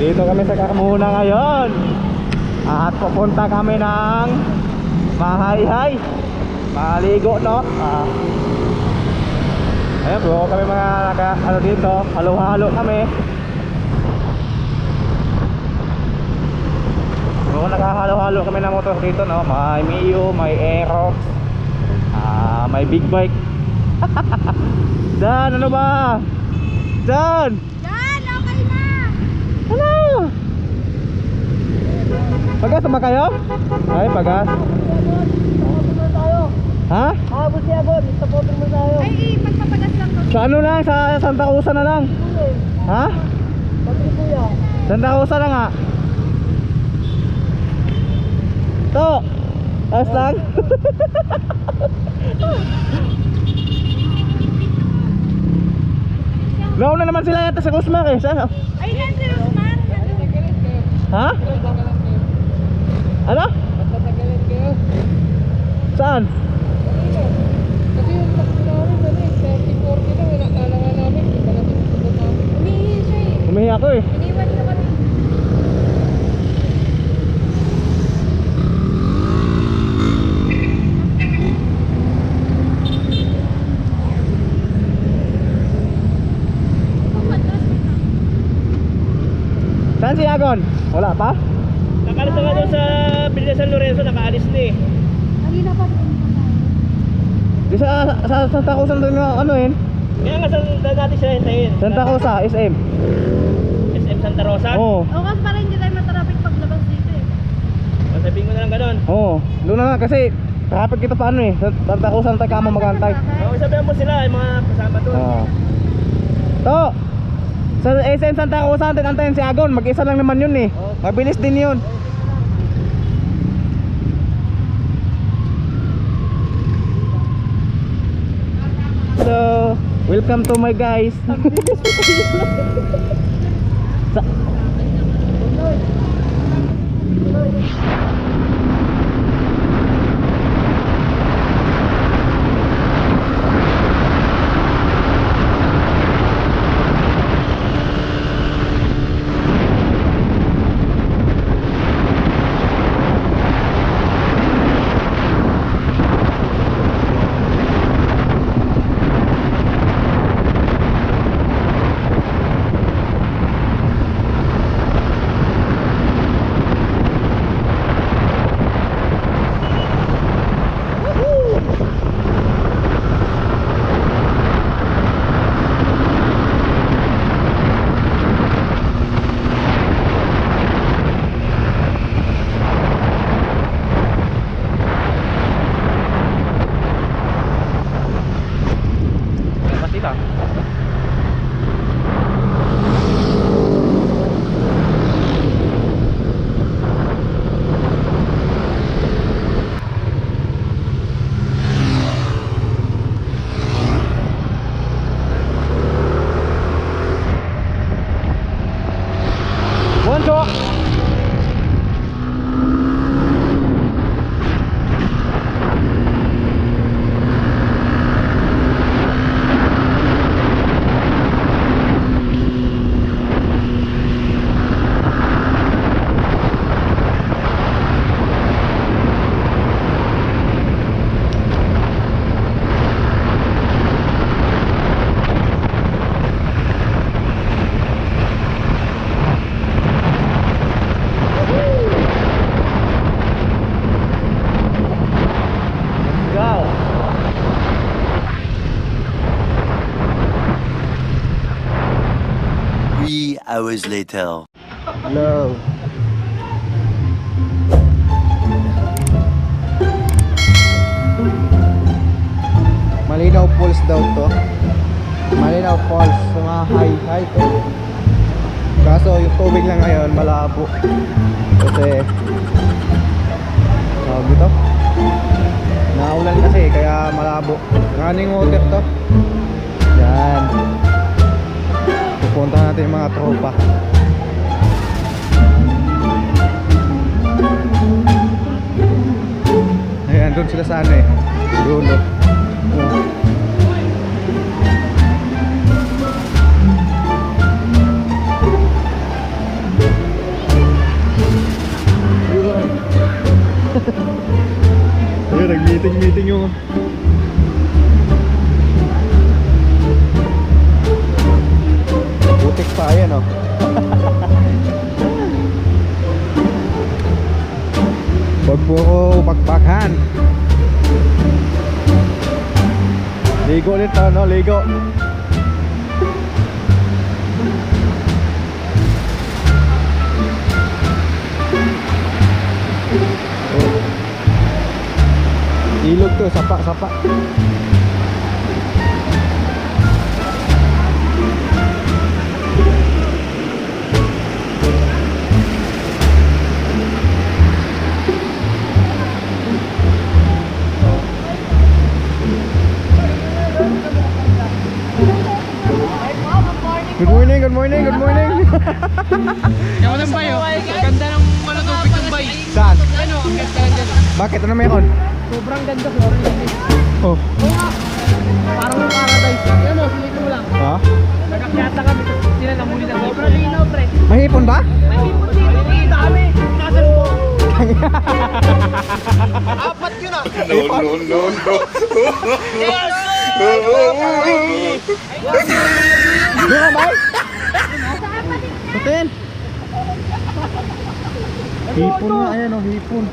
Dito kami sa Carmona ngayon. At pupunta kami ng Mahayhay. Maligo, no? Ah. Ayan bro, kami mga naka, ano dito, halo-halo kami. Bro, nakahalo-halo kami ng motor dito, no? May Mio, may Aerox, ah, may big bike. Dan, ano ba? Dan! Na. Ano? Pagas sama kayo? Ay, pagas. Ha? Habol siya, Bon. Supporter mo tayo. Ay, magpapagas lang ko. Sa ano lang? Sa Santa Rosa na lang. Ha? Pati kuya. Santa Rosa na nga. To. Ayos lang. Nauna naman sila yata sa Cosmar eh. Saan? Ay, Rosmar. Ha? Ano? Tatagalan kayo. Saan? Kasi yung takbo namin, ano eh, 30-40 na, wala kala nga namin. Iba natin pupunta namin. Umihi siya eh. Umihi ako eh. Iniwan niyo kami. Saan si Agon? Wala pa? Nakalis na doon sa Villa San Lorenzo, nakaalis na eh. Kanina pa. Di sa, sa Santa Rosa na na ano yun? Kaya nga saan natin siya hintayin? Santa Rosa, SM. SM Santa Rosa? Oo. O, kasi para hindi tayo matraffic paglabas dito eh. Oh. Sabihin mo na lang ganun. Oo. Doon na lang kasi traffic kita pa ano eh. Sa Santa Rosa na tayo kamo magantay. Oh, sabihan mo sila, yung mga kasama doon. Oo. To. Sa SM Santa Rosa natin antayin si Agon. Mag-isa lang naman yun eh. Mabilis din yun. So, welcome to my guys. Sa hours later. Hello. Malinaw Falls daw to. Malinaw Falls sa mga high high to. Kaso yung tubig lang ngayon malabo. Kasi tawag dito. Naulan kasi kaya malabo. Running water to. Yan punta natin yung mga tropa ayan doon sila sana ano eh dulo oh. Ayan, nag-meeting-meeting yung Butik pa yan, oh. Huwag po ko pakpakan. Ligo ulit, oh, no? Ligo. Ilog to, sapa, sapa. Morning, good morning, good morning. Yung walang bayo. Ang ganda ng ano tubig ng bay. Saan? Ano, ang ganda ng ganda. Bakit? Ano meron? Sobrang ganda, Florida. Oh. Parang paradise. Yan o, silip mo lang. Ha? Nagkakyata kami. Sila namuli na. Sobrang linaw, pre. Mahipon ba? May people dito. Kita kami. Nasaan mo? Apat yun ah. Doon ka ba? Putin. Hipon nga, ayan oh, hipon.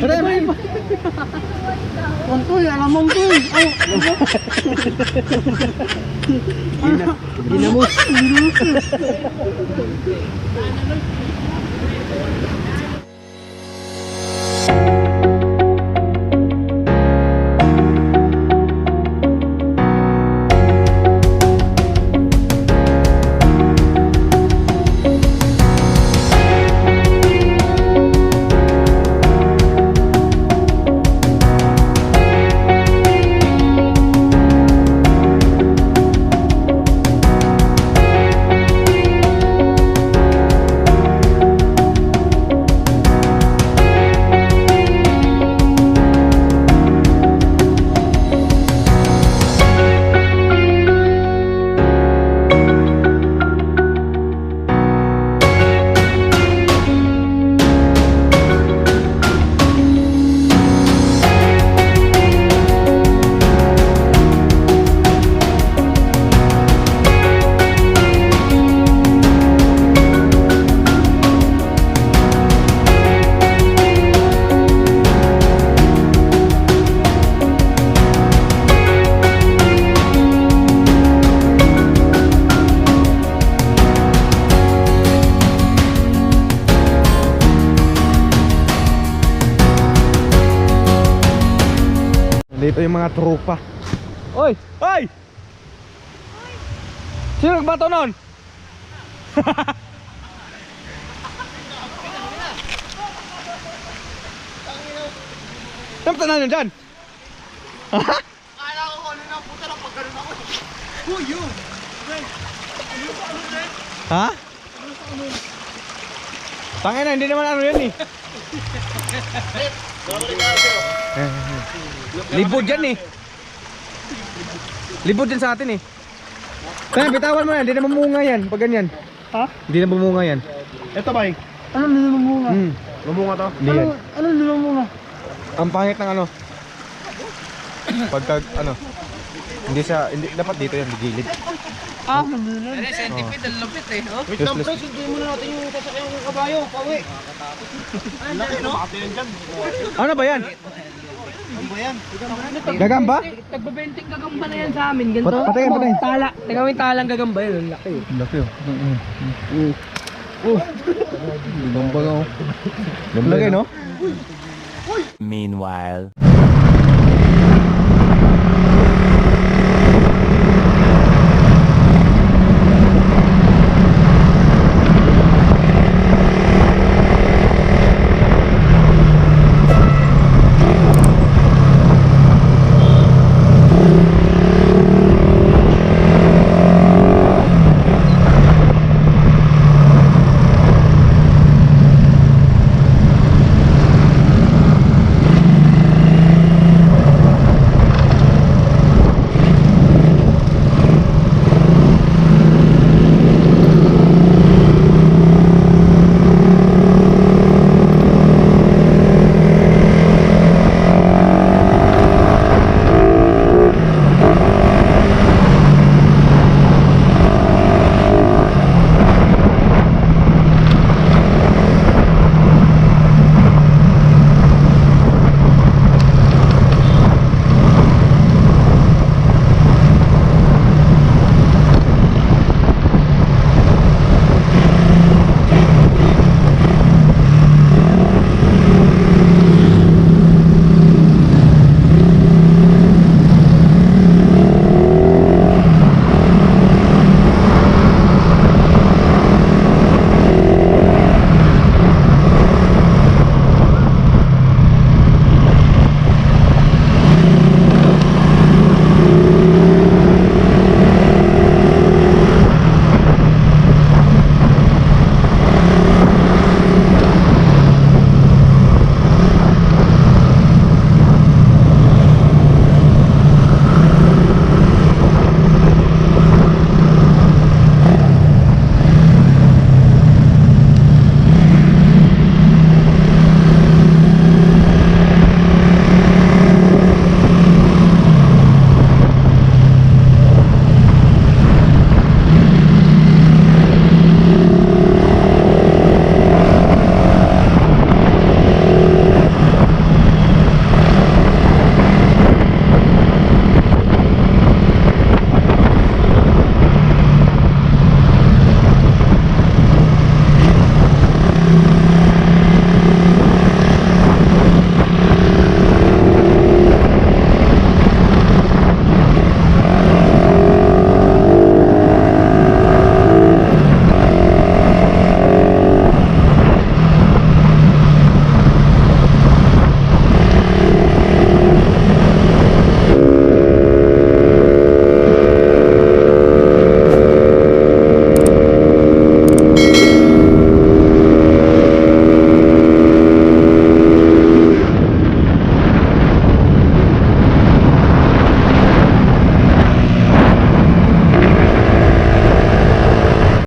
Tara, may Kontoy, alam mong to. Ay, Ginamos. Dito yung mga tropa. Oy! Oy! Sino nagbato nun? Saan tanan yun dyan? Ha? Tangin na, hindi naman ano yan eh. Libod yan eh. Libod din sa atin eh. Kaya bitawan mo yan, hindi na mamunga yan pag ganyan. Ha? Hindi na mamunga yan. Ito ba? Ano nilamunga? Hmm. Lumunga to? Hindi yan. Ano nilamunga? Ang pangit ng ano. Pagka ano. Hindi siya, hindi, dapat dito yan, gilid. Ah, namulan. Ano, centipede, ang lupit eh. Oh. Wait lang, pre, hindi mo na natin yung sasakyan ng kabayo, pawi. Laki, no? Ano ba yan? Gagamba? Nagbabenting gagamba na yan sa amin. Ganito. Pat- patayin, patayin. Tala. Nagawin talang gagamba yun. Ang laki. Laki oh. Mm. Oh. Gagamba ka oh. Laki no? Meanwhile.